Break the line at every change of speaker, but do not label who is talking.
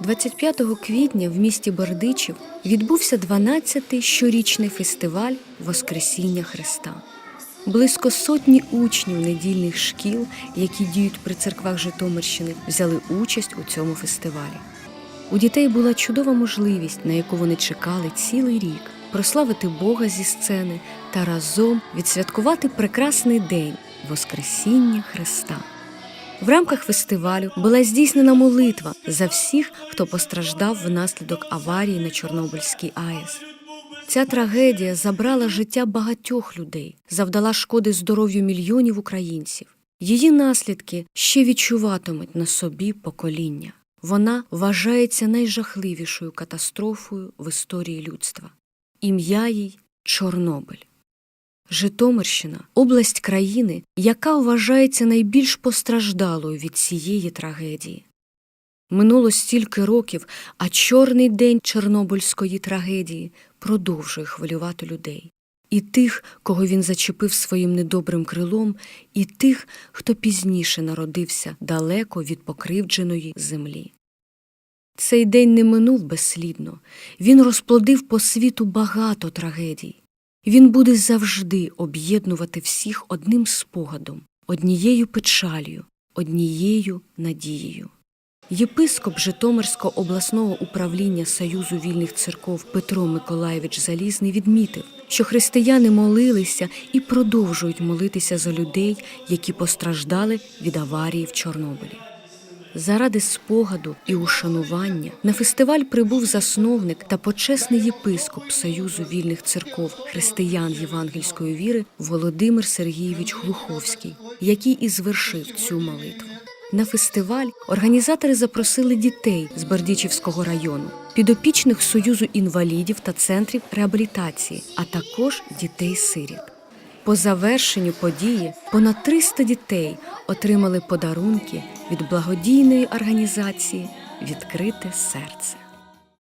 25 квітня в місті Бердичів відбувся 12-й щорічний фестиваль Воскресіння Христа. Близько сотні учнів недільних шкіл, які діють при церквах Житомирщини, взяли участь у цьому фестивалі. У дітей була чудова можливість, на яку вони чекали цілий рік, прославити Бога зі сцени та разом відсвяткувати прекрасний день Воскресіння Христа. В рамках фестивалю була здійснена молитва за всіх, хто постраждав внаслідок аварії на Чорнобильській АЕС. Ця трагедія забрала життя багатьох людей, завдала шкоди здоров'ю мільйонів українців. Її наслідки ще відчуватимуть на собі покоління. Вона вважається найжахливішою катастрофою в історії людства. Ім'я їй Чорнобиль. Житомирщина область країни, яка вважається найбільш постраждалою від цієї трагедії. Минуло стільки років, а чорний день Чорнобильської трагедії продовжує хвилювати людей. І тих, кого він зачепив своїм недобрим крилом, і тих, хто пізніше народився далеко від покривдженої землі. Цей день не минув безслідно. Він розплодив по світу багато трагедій. Він буде завжди об'єднувати всіх одним спогадом, однією печалью, однією надією. Єпископ Житомирського обласного управління Союзу вільних церков Петро Миколаєвич Залізний відмітив, що християни молилися і продовжують молитися за людей, які постраждали від аварії в Чорнобилі. Заради спогаду і ушанування на фестиваль прибув засновник та почесний єпископ Союзу вільних церков християн євангельської віри Володимир Сергійович Глуховський, який і звершив цю молитву. На фестиваль організатори запросили дітей з Бердичівського району, підопічних Союзу інвалідів та центрів реабілітації, а також дітей-сиріт. По завершенню події понад 300 дітей отримали подарунки від благодійної організації Відкрите серце.